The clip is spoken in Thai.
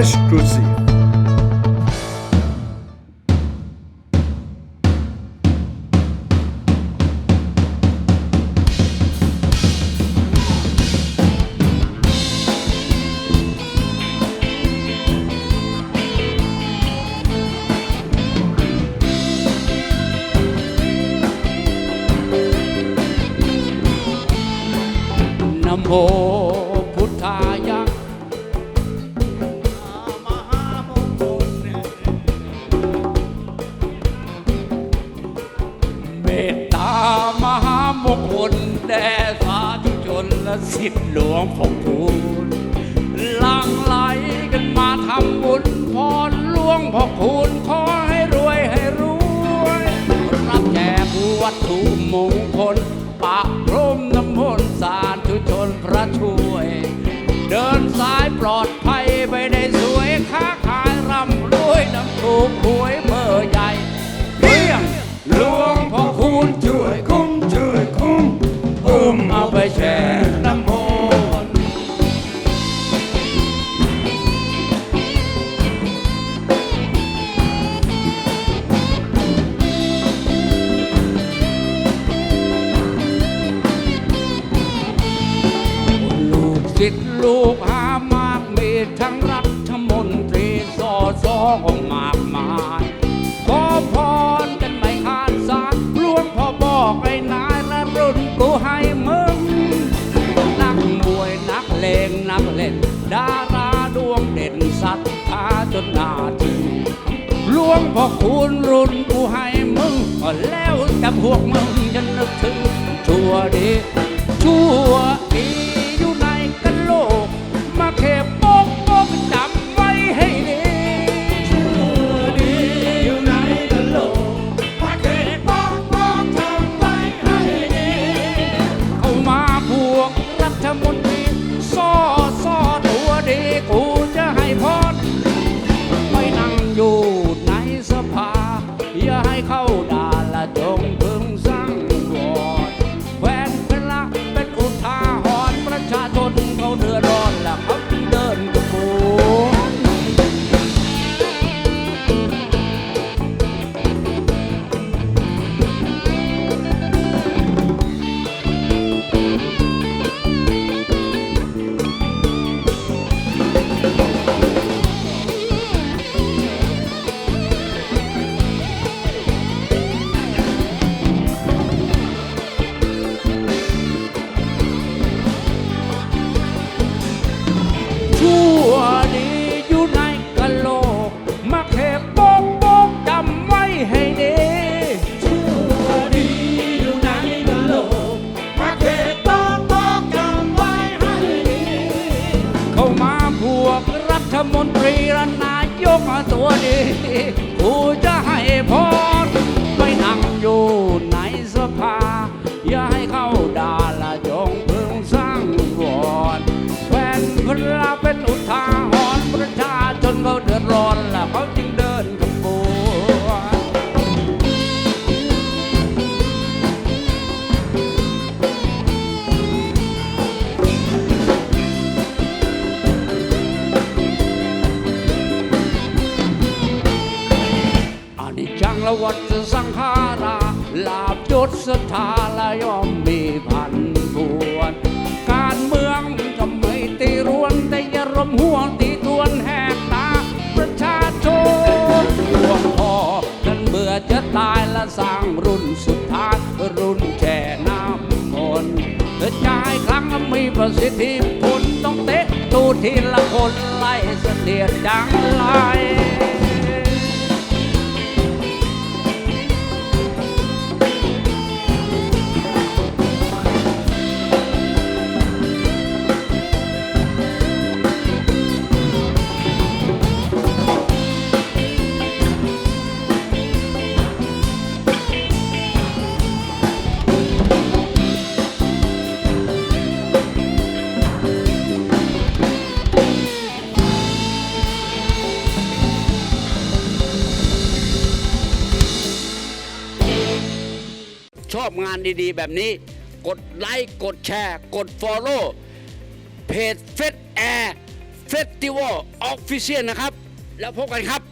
Exclusive น หามงคลแด่สาธุชนและสิทธิหลวงพ่อคูณหลังไหลกันมาทำบุญพรหลวงพ่อคูณขอให้รวยให้รวย รับแจกวัตถุมงคลปะพรมน้ำมนต์สาธุชนพระช่วย เดินสายปลอดภัยไปได้สวยค้าขายร่ำรวยน้ำถูกห ติดลูกหามากมีทั้งรัฐมนตรีสอสอของมากมายขอพรกันไม่ขาดสายหลวงพ่อบอกไอ้นายและรุ่นกูให้มึง นักมวยนักเลงนักเล่น ดาราดวงเด่นสัตว์ทาจนหนาทีหลวงพ่อคุณรุ่นกูให้มึงก็แล้วแต่พวกมึงจะนึกถึงชั่วดีชั่วดี ฐมนตรีและนายกตัวดีกูจะให้พรไปนั่งอยู่ในสภา อย่าให้เข้าด่าละจงพึงสร้างวอนแฟนพระเป็นอุทาหรณ์ประชาชนเขาเดือดร้อนและเขาจึง วัฏสังขาราลาบยศสถาลย่อมมีพันพวนการเมืองก็ไม่ตีรวนแต่อย่ารมห่วงตีทวนแหกตาประชาชนหวงพอท่านเบื่อจะตายและสร้างรุ่นสุดท้ายรุ่นแช่น้ำมนต์จ่ายครั้งมีประสิทธิผลต้องเตะตูทีละคนไล่เสนียดังไร อบงานดีๆ แบบนี้ กดไลค์กดแชร์ กด Follow เพจเฟสแอร์เฟสติวัลออฟฟิเชียลนะครับ แล้วพบกันครับ